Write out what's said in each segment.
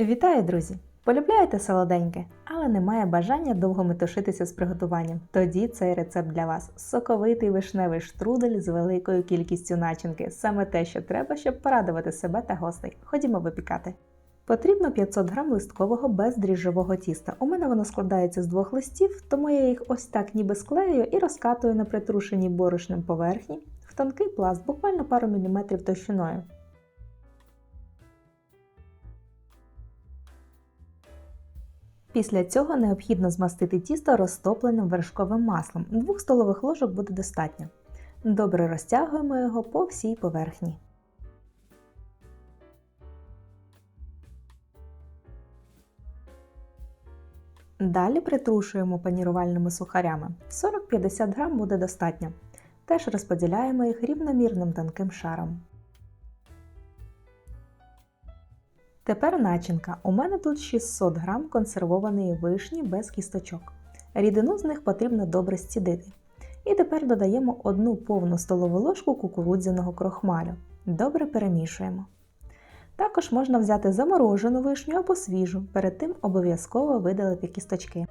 Вітаю, друзі! Полюбляєте солоденьке, але немає бажання довго метушитися з приготуванням. Тоді цей рецепт для вас соковитий вишневий штрудель з великою кількістю начинки. Саме те, що треба, щоб порадувати себе та гостей. Ходімо випікати. Потрібно 500 г листкового бездріжджового тіста. У мене воно складається з двох листів, тому я їх ось так ніби склею і розкатую на притрушеній борошнем поверхні в тонкий пласт, буквально пару міліметрів товщиною. Після цього необхідно змастити тісто розтопленим вершковим маслом. Двох столових ложок буде достатньо. Добре розтягуємо його по всій поверхні. Далі притрушуємо панірувальними сухарями. 40-50 г буде достатньо. Теж розподіляємо їх рівномірним тонким шаром. Тепер начинка. У мене тут 600 г консервованої вишні без кісточок. Рідину з них потрібно добре зцідити. І тепер додаємо одну повну столову ложку кукурудзяного крохмалю. Добре перемішуємо. Також можна взяти заморожену вишню або свіжу, перед тим обов'язково видалити кісточки.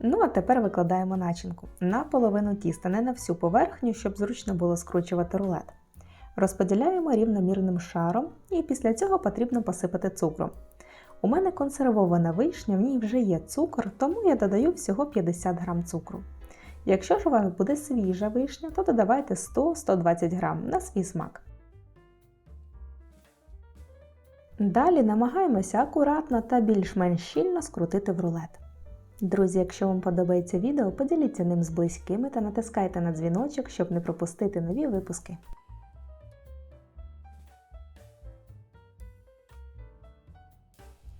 Ну а тепер викладаємо начинку на половину тіста, не на всю поверхню, щоб зручно було скручувати рулет. Розподіляємо рівномірним шаром і після цього потрібно посипати цукром. У мене консервована вишня, в ній вже є цукор, тому я додаю всього 50 г цукру. Якщо ж у вас буде свіжа вишня, то додавайте 100-120 г на свій смак. Далі намагаємося акуратно та більш-менш щільно скрутити в рулет. Друзі, якщо вам подобається відео, поділіться ним з близькими та натискайте на дзвіночок, щоб не пропустити нові випуски.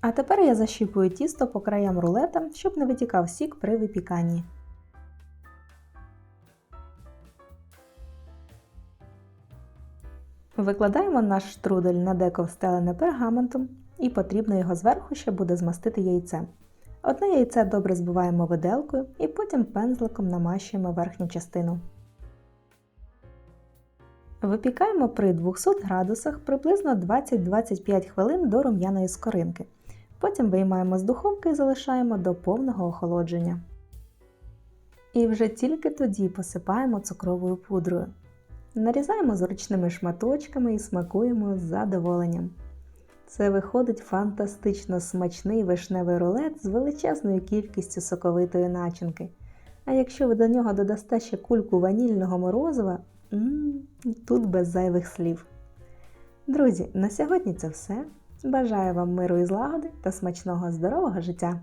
А тепер я защіпую тісто по краям рулета, щоб не витікав сік при випіканні. Викладаємо наш штрудель на деко встелене пергаментом і потрібно його зверху ще буде змастити яйцем. Одне яйце добре збиваємо виделкою і потім пензликом намащуємо верхню частину. Випікаємо при 200 градусах приблизно 20-25 хвилин до рум'яної скоринки. Потім виймаємо з духовки і залишаємо до повного охолодження. І вже тільки тоді посипаємо цукровою пудрою. Нарізаємо зручними шматочками і смакуємо з задоволенням. Це виходить фантастично смачний вишневий рулет з величезною кількістю соковитої начинки. А якщо ви до нього додасте ще кульку ванільного морозива, м -м, тут без зайвих слів. Друзі, на сьогодні це все. Бажаю вам миру і злагоди та смачного здорового життя!